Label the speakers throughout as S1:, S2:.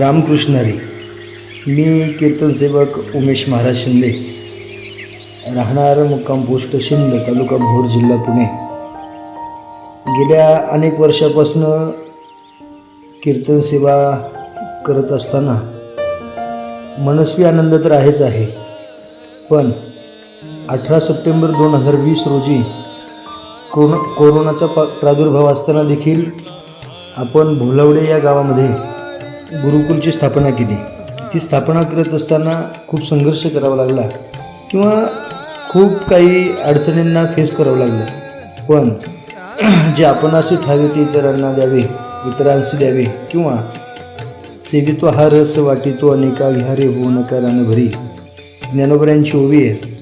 S1: रामकृष्ण रे मी कीर्तन सेवक उमेश महाराज शिंदे. राहणार मुक्काम पोस्ट शिंद तालुका भोर जिल्हा पुणे. गेल्या अनेक वर्षापासनं कीर्तन सेवा करत असताना मनस्वी आनंद तर आहेच आहे पण अठरा सप्टेंबर दोन हजार वीस रोजी कोरोना कोरोनाचा पा प्रादुर्भाव असताना देखील आपण भोलावडे या गावामध्ये गुरुकुलची स्थापना केली. ती स्थापना करत असताना खूप संघर्ष करावा लागला किंवा खूप काही अडचणींना फेस करावं लागलं. पण जे आपण असे ठावे ते इतरांना द्यावे इतरांशी द्यावे किंवा सेवितो हा रस वाटितो अनेका विहारे होऊ नका भरी ज्ञानोबऱ्यांची ओवी आहे.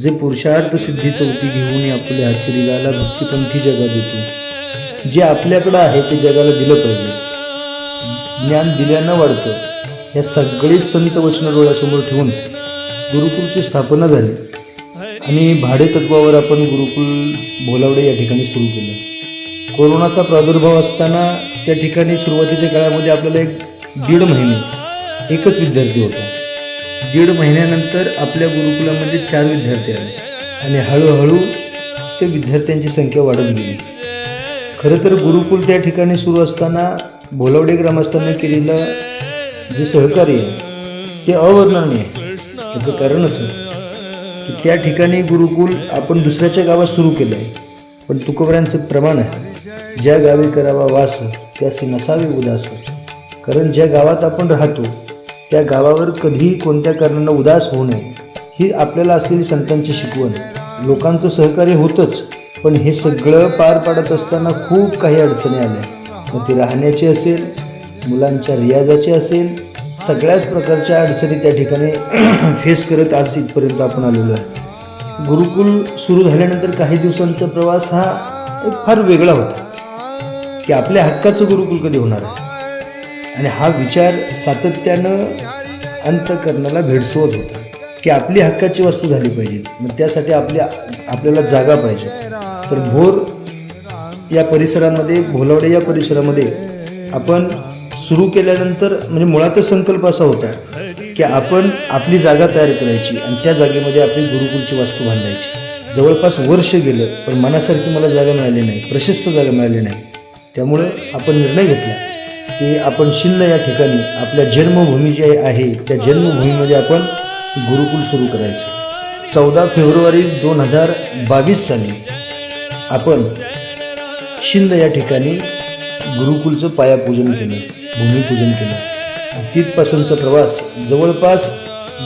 S1: जे पुरुषार्थ सिद्धी चौकी घेऊन आपल्या शरीराला भक्तिपंथी जगा देतो. जे आपल्याकडं आहे ते जगाला दिलं पाहिजे. ज्ञान दिल्यानं वाढतं. या सगळीच संत वचनं डोळ्यासमोर ठेवून गुरुकुलची स्थापना झाली. आणि भाडे तत्वावर आपण गुरुकुल भोलावडे या ठिकाणी सुरू केलं. कोरोनाचा प्रादुर्भाव असताना त्या ठिकाणी सुरुवातीच्या काळामध्ये आपल्याला एक दीड महिने एकच विद्यार्थी होता. दीड महिन्यानंतर आपल्या गुरुकुलामध्ये चार विद्यार्थी आले. आणि हळूहळू त्या विद्यार्थ्यांची संख्या वाढत गेली. खरं तर गुरुकुल त्या ठिकाणी सुरू असताना भोलावडे ग्रामस्थांनी केलेलं जे सहकार्य आहे ते अवर्णनीय आहे. त्याचं कारण असं की त्या ठिकाणी गुरुकुल आपण दुसऱ्याच्या गावात सुरू केलं आहे पण तुकोबऱ्यांचं प्रमाण आहे. ज्या गावी करावा वास त्याचे नसावे उदास कारण ज्या गावात आपण राहतो त्या गावावर कधीही कोणत्या कारणानं उदास होऊ नये ही आपल्याला असलेली संतांची शिकवण. लोकांचं सहकार्य होतंच पण हे सगळं पार पाडत असताना खूप काही अडचणी आल्या. मग ती राहण्याची असेल मुलांच्या रियाजाची असेल सगळ्याच प्रकारच्या अडचणी त्या ठिकाणी फेस करत आज इथपर्यंत आपण आलेलो आहे. गुरुकुल सुरू झाल्यानंतर काही दिवसांचा प्रवास हा एक फार वेगळा होता की आपल्या हक्काचं गुरुकुल कधी होणार आहे? आणि हा विचार सातत्यानं अंतकरणाला भेडसवत होता की आपली हक्काची वस्तू झाली पाहिजे. मग त्यासाठी आपल्या आपल्याला जागा पाहिजे. तर भोर या परिसरामध्ये भोलावडे या परिसरामध्ये आपण सुरू केल्यानंतर म्हणजे मुळातच संकल्प असा होता की आपण आपली जागा तयार करायची आणि त्या जागेमध्ये आपली गुरुकुलची वास्तू बांधायची. जवळपास वर्ष गेलं पण मनासारखी मला जागा मिळाली नाही प्रशस्त जागा मिळाली नाही. त्यामुळं आपण निर्णय घेतला. की आपण शिंद या ठिकाणी आपल्या जन्मभूमी जी आहे त्या जन्मभूमीमध्ये आपण गुरुकुल सुरू करायचं. चौदा फेब्रुवारी दोन हजार बावीस साली आपण शिंद या ठिकाणी गुरुकुलचं पायापूजन केलं भूमिपूजन केलं. तिथपासूनचा प्रवास जवळपास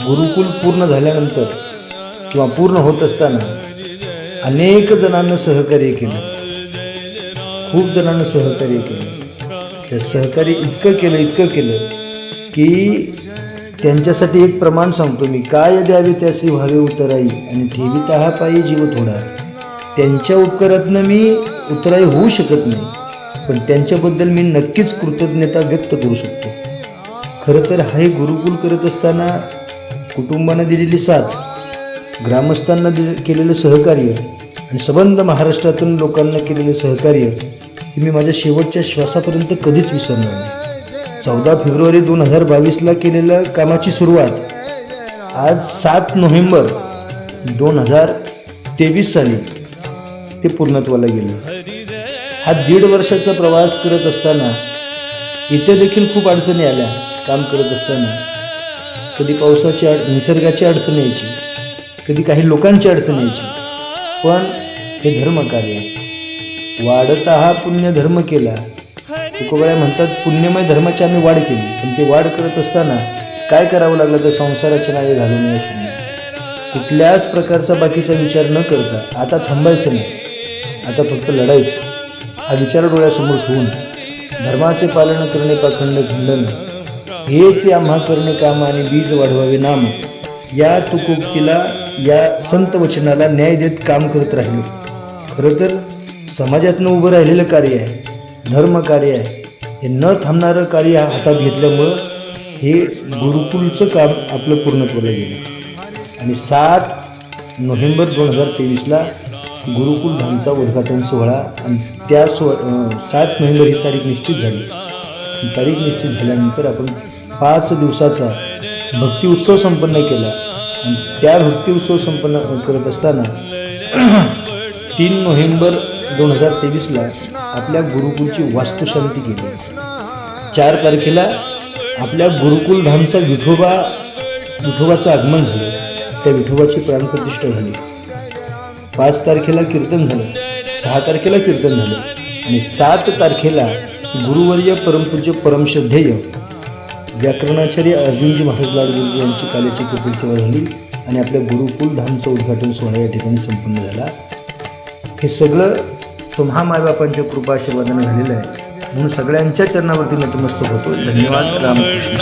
S1: गुरुकुल पूर्ण झाल्यानंतर किंवा पूर्ण होत असताना अनेक जणांना सहकार्य केलं. खूप जणांना सहकार्य केलं. त्या सहकार्य इतकं केलं इतकं केलं की त्यांच्यासाठी एक प्रमाण सांगतो मी. काय द्यावे त्याचे व्हावे उतराई? आणि ठेवी तहा पायी जीव थोडा त्यांच्या उपकारातनं मी उतराई होऊ शकत नाही पण त्यांच्याबद्दल मी नक्कीच कृतज्ञता व्यक्त करू शकतो. खरं तर हे गुरुकुल करत असताना कुटुंबानं दिलेली साथ ग्रामस्थांना दिले केलेलं सहकार्य आणि सबंध महाराष्ट्रातून लोकांना केलेलं सहकार्य की मी माझ्या शेवटच्या श्वासापर्यंत कधीच विसरणार नाही. चौदा फेब्रुवारी दोन हजार बावीसला केलेल्या कामाची सुरुवात आज सात नोव्हेंबर दोन हजार तेवीस साली ते पूर्णत्वाला गेलं. हा दीड वर्षाचा प्रवास करत असताना इथे देखील खूप अडचणी आल्या काम करत असताना. कधी पावसाची अड निसर्गाची अडचण यायची कधी काही लोकांची अडचण यायची. पण हे धर्मकार्य आहे. वाढता हा पुण्य धर्म केला. तुकोबाया म्हणतात पुण्यमय धर्माची आम्ही वाढ केली. पण ते वाढ करत असताना काय करावं लागलं तर संसाराच्या नावे घालू नये कुठल्याच प्रकारचा बाकीचा विचार न करता आता थांबायचं नाही. आता फक्त लढायचं. हा विचार डोळ्यासमोर ठेवून धर्माचे पालन करणे पाखंड खंडन? हेच या करणे काम आणि बीज वाढवावे नाम. या तुकोक्तीला या संत वचनाला न्याय देत काम करत राहिलो. खरं तर समाजातनं उभं राहिलेलं कार्य आहे धर्म कार्य आहे हे न थांबणारं कार्य हातात घेतल्यामुळं हे गुरुकुलचं काम आपलं पूर्णत्वाला गेलं. आणि सात नोव्हेंबर दोन हजार तेवीसला गुरुकुल धामचा उद्घाटन सोहळा आणि त्या सो सात नोव्हेंबर ही तारीख निश्चित झाली. ही तारीख निश्चित झाल्यानंतर आपण पाच दिवसाचा भक्ती उत्सव संपन्न केला. आणि त्या भक्ती उत्सव संपन्न करत असताना तीन नोव्हेंबर दोन हजार तेवीसला आपल्या गुरुकुलची वास्तुशांती केली. चार तारखेला आपल्या गुरुकुल धामचा विठोबा विठोबाचं आगमन झालं. त्या विठोबाची प्राणप्रतिष्ठा झाली. पाच तारखेला कीर्तन झालं. सहा तारखेला कीर्तन झालं. आणि सात तारखेला गुरुवर्य परमपूज्य परमश्रद्धेय व्याकरणाचार्य अर्जुनजी महाराज लाडगुरु यांची कालेची कपिल सेवा झाली आणि आपल्या गुरुकुल धामचं उद्घाटन सोहळा या ठिकाणी संपन्न झाला. हे सगळं तुम्हा मायबापांच्या कृपा आशीर्वादाने झालेलं आहे. म्हणून सगळ्यांच्या चरणावरती नतमस्तक होतो. धन्यवाद. रामकृष्ण